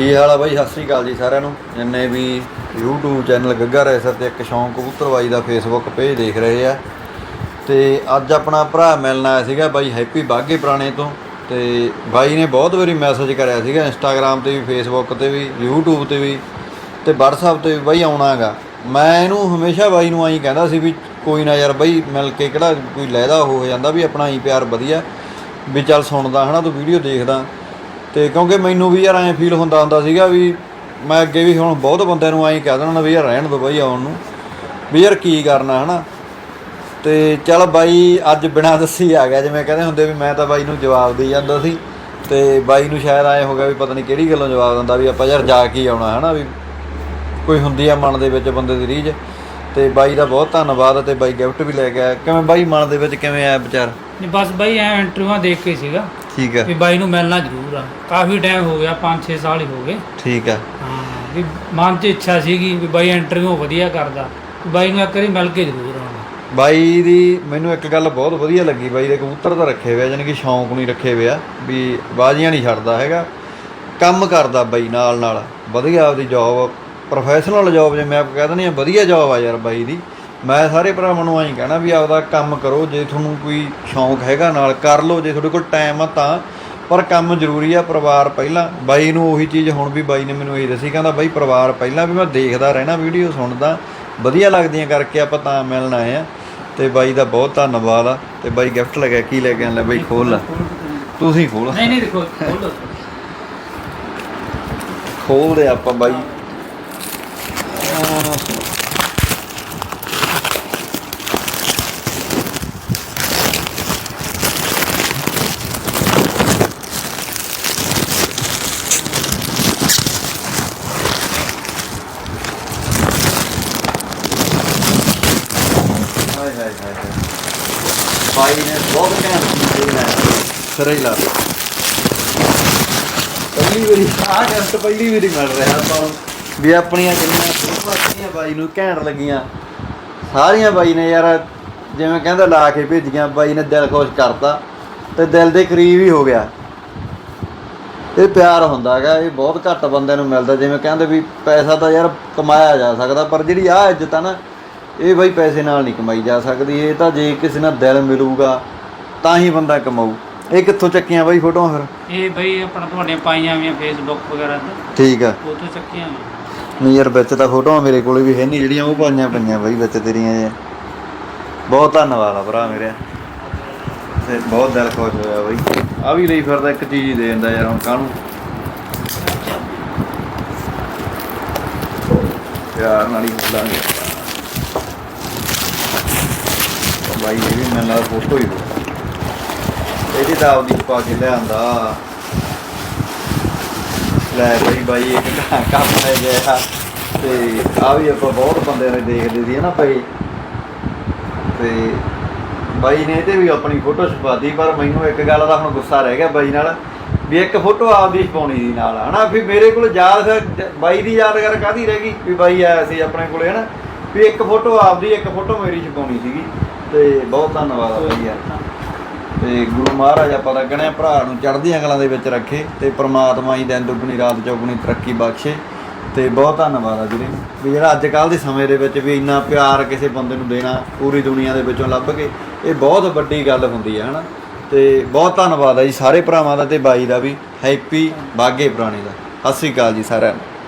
ਕੀ ਹਾਲ ਆ ਬਾਈ? ਸਤਿ ਸ੍ਰੀ ਅਕਾਲ ਜੀ ਸਾਰਿਆਂ ਨੂੰ। ਜਿੰਨੇ ਵੀ YouTube ਚੈਨਲ ਗੱਗਾ ਰੈਸਰ ਤੇ ਇੱਕ ਸ਼ੌਂਕ ਕਬੂਤਰਬਾਈ ਦਾ Facebook ਪੇਜ ਦੇਖ ਰਹੇ ਆ। ਤੇ ਅੱਜ ਆਪਣਾ ਭਰਾ ਮਿਲਣ ਆਇਆ ਸੀਗਾ ਬਾਈ ਹੈਪੀ ਬਾਗੇ ਪੁਰਾਣੇ ਤੋਂ। ਤੇ ਬਾਈ ਨੇ ਬਹੁਤ ਵਾਰੀ ਮੈਸੇਜ ਕਰਿਆ ਸੀਗਾ, Instagram ਤੇ ਵੀ, Facebook ਤੇ ਵੀ, YouTube ਤੇ ਵੀ ਤੇ WhatsApp ਤੇ ਵੀ ਬਾਈ ਆਉਣਾਗਾ ਮੈਂ ਇਹਨੂੰ ਹਮੇਸ਼ਾ ਬਾਈ ਨੂੰ ਆਈ ਕਹਿੰਦਾ ਸੀ ਵੀ ਕੋਈ ਨਾ ਯਾਰ ਬਾਈ ਮਿਲ ਕੇ ਕਿਹੜਾ ਕੋਈ ਲੈਦਾ ਹੋ ਜਾਂਦਾ ਵੀ ਆਪਣਾ ਹੀ ਪਿਆਰ ਵਧੀਆ। ਵੀ ਚੱਲ ਸੁਣਦਾ ਹਨਾ, ਤੂੰ ਵੀਡੀਓ ਦੇਖਦਾ। ਤੇ ਕਿਉਂਕਿ ਮੈਨੂੰ ਵੀ ਯਾਰ ਐਂ ਫੀਲ ਹੁੰਦਾ ਹੁੰਦਾ ਸੀਗਾ ਵੀ ਮੈਂ ਅੱਗੇ ਵੀ ਹੁਣ ਬਹੁਤ ਬੰਦਿਆਂ ਨੂੰ ਐਂ ਕਹਿ ਦੇਣਾ ਵੀ ਯਾਰ ਰਹਿਣ ਦੋ ਬਾਈ ਆਉਣ ਨੂੰ, ਵੀ ਯਾਰ ਕੀ ਕਰਨਾ, ਹਨਾ? ਤੇ ਚੱਲ ਬਾਈ ਅੱਜ ਬਿਨਾਂ ਦੱਸੀ ਆ ਗਿਆ, ਜਿਵੇਂ ਕਹਿੰਦੇ ਹੁੰਦੇ ਵੀ ਮੈਂ ਤਾਂ ਬਾਈ ਨੂੰ ਜਵਾਬ ਦੇ ਜਾਂਦਾ ਸੀ, ਤੇ ਬਾਈ ਨੂੰ ਸ਼ਾਇਦ ਐਂ ਹੋ ਗਿਆ ਵੀ ਪਤਾ ਨਹੀਂ ਕਿਹੜੀ ਗੱਲੋਂ ਜਵਾਬ ਦਿੰਦਾ ਵੀ ਆਪਾਂ ਯਾਰ ਜਾ ਕੇ ਹੀ ਆਉਣਾ, ਹਨਾ? ਵੀ ਕੋਈ ਹੁੰਦੀ ਆ ਮਨ ਦੇ ਵਿੱਚ ਬੰਦੇ ਦੀ ਰੀਝ, ਤੇ ਬਾਈ ਦਾ ਬਹੁਤ ਧੰਨਵਾਦ ਤੇ ਬਾਈ ਗਿਫਟ ਵੀ ਲੈ ਕੇ ਆਇਆ। ਕਿਵੇਂ ਬਾਈ ਮਨ ਦੇ ਵਿੱਚ ਕਿਵੇਂ ਆਇਆ ਵਿਚਾਰ? ਨਹੀਂ, ਬਸ ਬਾਈ ਐ ਇੰਟਰਵਿਊਆਂ ਦੇਖ ਕੇ ਸੀਗਾ। ਠੀਕ ਆ। ਵੀ ਬਾਈ ਨੂੰ ਮਿਲਣਾ ਜ਼ਰੂਰ ਆ। ਕਾਫੀ ਟਾਈਮ ਹੋ ਗਿਆ 5-6 ਸਾਲ ਹੀ ਹੋ ਗਏ। ਠੀਕ ਆ। ਹਾਂ ਵੀ ਮਨ 'ਚ ਇੱਛਾ ਸੀਗੀ ਵੀ ਬਾਈ ਇੰਟਰਵਿਊ ਵਧੀਆ ਕਰਦਾ। ਵੀ ਬਾਈ ਨੂੰ ਇੱਕ ਵਾਰੀ ਮਿਲ ਕੇ ਜ਼ਰੂਰ ਆਉਣਾ। ਬਾਈ ਦੀ ਮੈਨੂੰ ਇੱਕ ਗੱਲ ਬਹੁਤ ਵਧੀਆ ਲੱਗੀ। ਬਾਈ ਦੇ ਕਬੂਤਰ ਤਾਂ ਰੱਖੇ ਹੋਏ ਆ ਕਿ ਸ਼ੌਂਕ ਨਹੀਂ ਰੱਖੇ ਹੋਏ ਆ ਵੀ ਬਾਜ਼ੀਆਂ ਨਹੀਂ ਛੱਡਦਾ ਹੈਗਾ। ਕੰਮ ਕਰਦਾ ਬਾਈ ਨਾਲ ਨਾਲ ਵਧੀਆ ਆਪਦੀ ਜੌਬ ਪ੍ਰੋਫੈਸ਼ਨਲ ਜੌਬ ਜਿਵੇਂ ਆਪ ਕਹਿ ਦਿੰਦੇ ਆ ਵਧੀਆ ਜੌਬ ਆ ਯਾਰ ਬਾਈ ਦੀ। ਮੈਂ ਸਾਰੇ ਭਰਾਵਾਂ ਨੂੰ ਆਈ ਕਹਿਣਾ ਵੀ ਆਪਦਾ ਕੰਮ ਕਰੋ ਜੇ ਤੁਹਾਨੂੰ ਕੋਈ ਸ਼ੌਂਕ ਹੈਗਾ ਨਾਲ ਕਰ ਲਓ ਜੇ ਤੁਹਾਡੇ ਕੋਲ ਟਾਈਮ ਆ ਤਾਂ। ਪਰ ਕੰਮ ਜ਼ਰੂਰੀ ਆ ਪਰਿਵਾਰ ਪਹਿਲਾਂ। ਬਾਈ ਨੂੰ ਉਹੀ ਚੀਜ਼ ਹੁਣ ਵੀ ਬਾਈ ਨੇ ਮੈਨੂੰ ਇਹ ਦੱਸੀ ਕਹਿੰਦਾ ਬਾਈ ਪਰਿਵਾਰ ਪਹਿਲਾਂ ਵੀ ਮੈਂ ਦੇਖਦਾ ਰਹਿਣਾ ਵੀਡੀਓ ਸੁਣਦਾ। ਵਧੀਆ ਲੱਗਦੀਆਂ ਕਰਕੇ ਆਪਾਂ ਤਾਂ ਮਿਲਣ ਆਏ ਆ। ਤੇ ਬਾਈ ਦਾ ਬਹੁਤ ਧੰਨਵਾਦ ਆ। ਤੇ ਬਾਈ ਗਿਫਟ ਲਗਿਆ ਕੀ ਲੈ ਕੇ ਲੈ ਬਾਈ ਖੋਲ ਲੈ। ਤੁਸੀਂ ਖੋਲ। ਨਹੀਂ ਨਹੀਂ ਦੇਖੋ ਖੋਲੋ। ਖੋਲਦੇ ਆਪਾਂ ਬਾਈ। ਹਾਏ ਹਾਏ ਬਾਈ ਨੇ ਬਹੁਤ ਘੈਂਟ ਚੀਜ਼ ਦੇਣਾ ਸਿਰੇ ਹੀ ਲਾ। ਦੇ ਪਹਿਲੀ ਵਾਰੀ, ਆਹ ਗਿਫਟ ਪਹਿਲੀ ਵਾਰੀ ਮਿਲ ਰਿਹਾ ਆਪਾਂ ਨੂੰ। ਵੀ ਆਪਣੀਆਂ ਜਿੰਨੀਆਂ ਫੋਟੋਆਂ ਬਾਈ ਨੂੰ ਘੈਂਟ ਲੱਗੀਆਂ। ਸਾਰੀਆਂ ਬਾਈ ਨੇ ਯਾਰ, ਜਿਵੇਂ ਕਹਿੰਦਾ ਲਾ ਕੇ ਭੇਜੀਆਂ ਬਾਈ ਨੇ ਦਿਲ ਖੁਸ਼ ਕਰਤਾ। ਤੇ ਦਿਲ ਦੇ ਕਰੀਬ ਹੀ ਹੋ ਗਿਆ। ਇਹ ਪਿਆਰ ਹੁੰਦਾ ਹੈਗਾ, ਇਹ ਬਹੁਤ ਘੱਟ ਬੰਦਿਆਂ ਨੂੰ ਮਿਲਦਾ, ਜਿਵੇਂ ਕਹਿੰਦੇ ਵੀ ਪੈਸਾ ਤਾਂ ਯਾਰ ਕਮਾਇਆ ਜਾ ਸਕਦਾ, ਪਰ ਜਿਹੜੀ ਆ ਇੱਜ਼ਤ ਆ ਨਾ ਇਹ ਬਾਈ ਪੈਸੇ ਨਾਲ ਨਹੀਂ ਕਮਾਈ ਜਾ ਸਕਦੀ ਇਹ ਤਾਂ ਜੇ ਕਿਸੇ ਨਾਲ ਦਿਲ ਮਿਲੂਗਾ ਤਾਂ ਹੀ ਬੰਦਾ ਕਮਾਊ। ਇਹ ਕਿੱਥੋਂ ਚੱਕੀਆਂ ਬਾਈ ਫੋਟੋਆਂ ਫਿਰ? ਇਹ ਬਾਈ ਆਪਣਾ ਤੁਹਾਡੀਆਂ ਪਾਈਆਂ ਹੋਈਆਂ ਫੇਸਬੁੱਕ ਵਗੈਰਾ ਤੇ। ਠੀਕ ਆ। ਤੋਂ ਚੱਕੀਆਂ। ਨਹੀਂ ਯਾਰ ਵਿੱਚ ਤਾਂ ਫੋਟੋਆਂ ਮੇਰੇ ਕੋਲੇ ਵੀ ਹੈ ਨਹੀਂ ਜਿਹੜੀਆਂ ਉਹ ਪਾਈਆਂ ਪਈਆਂ ਬਾਈ ਵਿੱਚ ਤੇਰੀਆਂ ਜੇ ਬਹੁਤ ਧੰਨਵਾਦ ਆ ਭਰਾ ਮੇਰੇ ਤੇ ਬਹੁਤ ਦਿਲ ਖੁਸ਼ ਹੋਇਆ ਬਾਈ। ਆ ਵੀ ਲਈ ਫਿਰਦਾ ਇੱਕ ਚੀਜ਼ ਹੀ ਦੇ ਦਿੰਦਾ ਯਾਰ ਹੁਣ ਕਾਹਨੂੰ। ਪਿਆਰ ਨਾਲ ਹੀ ਉਹ ਬਾਈ, ਇਹ ਵੀ ਮੇਰੇ ਨਾਲ ਫੋਟੋ ਹੀ ਹੋ ਇਹਦੀ ਤਾਂ ਆਪਦੀ ਪਾ ਕੇ ਲਿਆਂਦਾ। ਲੈ ਬਈ ਬਾਈ ਇੱਕ ਕੰਮ ਹੈ ਗਿਆ। ਤੇ ਆ ਵੀ ਆਪਾਂ ਬਹੁਤ ਬੰਦਿਆਂ ਨੇ ਦੇਖਦੇ ਸੀ ਨਾ ਭਾਈ ਤੇ ਬਾਈ ਨੇ ਇਹਦੇ ਵੀ ਆਪਣੀ ਫੋਟੋ ਛਪਾਦੀ ਪਰ ਮੈਨੂੰ ਇੱਕ ਗੱਲ ਦਾ ਹੁਣ ਗੁੱਸਾ ਰਹਿ ਗਿਆ ਬਾਈ ਨਾਲ, ਵੀ ਇੱਕ ਫੋਟੋ ਆਪਦੀ ਛਪਾਉਣੀ ਦੀ ਨਾਲ, ਹਨਾ? ਵੀ ਮੇਰੇ ਕੋਲ ਯਾਦ ਬਾਈ ਦੀ ਯਾਦਗਾਰ ਕਾਦੀ ਰਹਿ ਗਈ? ਵੀ ਬਾਈ ਆਇਆ ਸੀ ਆਪਣੇ ਕੋਲੇ, ਹਨਾ? ਵੀ ਇੱਕ ਫੋਟੋ ਆਪਦੀ, ਇੱਕ ਫੋਟੋ ਮੇਰੀ ਛਪਾਉਣੀ ਸੀਗੀ। ਤੇ ਬਹੁਤ ਧੰਨਵਾਦ ਆ ਬਾਈ ਯਾਰ ਤੇ ਗੁਰੂ ਮਹਾਰਾਜ ਆਪਾਂ ਦਾ ਕਹਿੰਦੇ ਆ ਭਰਾ ਨੂੰ ਚੜ੍ਹਦੀਆਂ ਕਲਾਂ ਦੇ ਵਿੱਚ ਰੱਖੇ ਤੇ ਪ੍ਰਮਾਤਮਾ ਹੀ ਦਿਨ ਦੁੱਗਣੀ, ਰਾਤ ਚੌਗਣੀ ਤਰੱਕੀ ਬਖਸ਼ੇ। ਤੇ ਬਹੁਤ ਧੰਨਵਾਦ ਆ ਵੀਰੇ। ਵੀ ਜਿਹੜਾ ਅੱਜ ਕੱਲ ਦੇ ਸਮੇਂ ਦੇ ਵਿੱਚ ਵੀ ਇੰਨਾ ਪਿਆਰ ਕਿਸੇ ਬੰਦੇ ਨੂੰ ਦੇਣਾ ਪੂਰੀ ਦੁਨੀਆ ਦੇ ਵਿੱਚੋਂ ਲੱਭ ਕੇ, ਇਹ ਬਹੁਤ ਵੱਡੀ ਗੱਲ ਹੁੰਦੀ ਹੈ ਹਨਾ? ਤੇ ਬਹੁਤ ਧੰਨਵਾਦ ਆ ਜੀ ਸਾਰੇ ਭਰਾਵਾਂ ਦਾ ਤੇ ਬਾਈ ਦਾ ਵੀ। ਹੈਪੀ ਬਾਗੇ ਪੁਰਾਣੇ ਦਾ। ਸਤਿ ਸ੍ਰੀ ਅਕਾਲ ਜੀ ਸਾਰਿਆਂ ਨੂੰ।